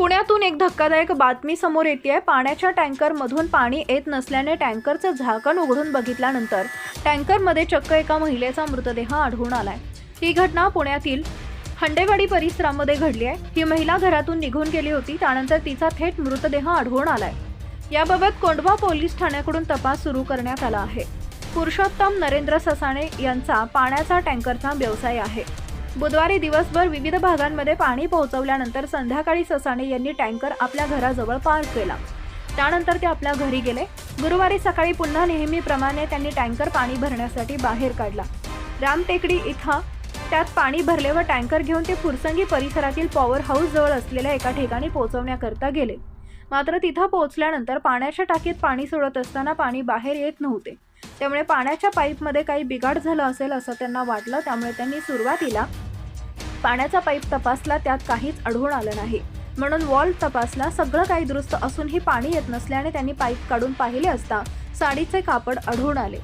पुण्यातून एक धक्कादायक बातमी समोर येते पाण्याच्या टँकरमधून पाणी येत नसल्याने टँकरचं झाकण उघडून बघितल्यानंतर टँकरमध्ये चक्क एका महिलेचा मृतदेह आढळून आलाय. ही घटना पुण्यातील हंडेवाडी परिसरामध्ये घडली आहे. ही महिला घरातून निघून गेली होती. त्यानंतर तिचा थेट मृतदेह आढळून आलाय. याबाबत कोंढवा पोलीस ठाण्याकडून तपास सुरू करण्यात आला आहे. पुरुषोत्तम नरेंद्र ससाणे यांचा पाण्याचा टँकरचा व्यवसाय आहे. बुधवारी दिवसभर विविध भागांमध्ये पाणी पोहोचवल्यानंतर संध्याकाळी ससाणे यांनी टँकर आपल्या घराजवळ पार्क केला. त्यानंतर ते आपल्या घरी गेले. गुरुवारी सकाळी पुन्हा नेहमीप्रमाणे त्यांनी टँकर पाणी भरण्यासाठी बाहेर काढला. रामटेकडी इथं त्यात पाणी भरले व टँकर घेऊन ते फुरसंगी परिसरातील पॉवर हाऊस जवळ असलेल्या एका ठिकाणी पोहोचवण्याकरता गेले. मात्र तिथं पोहोचल्यानंतर पाण्याच्या टाकीत पाणी सोडत असताना पाणी बाहेर येत नव्हते. त्यामुळे पाण्याच्या पाईपमध्ये काही बिघाड झालं असेल असं त्यांना वाटलं त्यामुळे त्यांनी सुरुवातीला पाण्याचा पाईप तपासला त्यात काहीच आढळून आलं नाही. म्हणून वॉल्व तपासला सगळं काही दुरुस्त असूनही पाणी येत नसल्याने त्यांनी पाईप काढून पाहिले असता साडीचे कापड आढळून आले.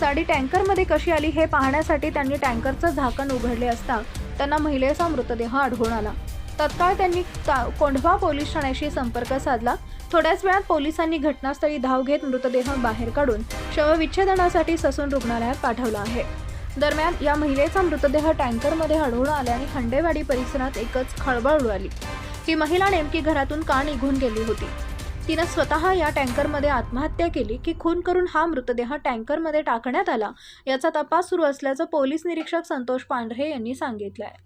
साडी टँकरमध्ये कशी आली हे पाहण्यासाठी त्यांनी टँकरचं झाकण उघडले असता त्यांना महिलेचा मृतदेह आढळून आला. तत्काळ त्यांनी कोंढवा पोलीस ठाण्याशी संपर्क साधला. थोड्याच वेळात पोलिसांनी घटनास्थळी धाव घेत मृतदेह बाहेर काढून शवविच्छेदनासाठी ससून रुग्णालयात पाठवला आहे. दरम्यान या महिलेचा मृतदेह टँकरमध्ये आढळून आल्याने खंडेवाडी परिसरात एकच खळबळ उडाली. ही महिला नेमकी घरातून का निघून गेली होती? तिनं स्वतः या टँकरमध्ये आत्महत्या केली की खून करून हा मृतदेह टँकरमध्ये टाकण्यात आला? याचा तपास सुरू असल्याचं पोलीस निरीक्षक संतोष पांढरे यांनी सांगितलं आहे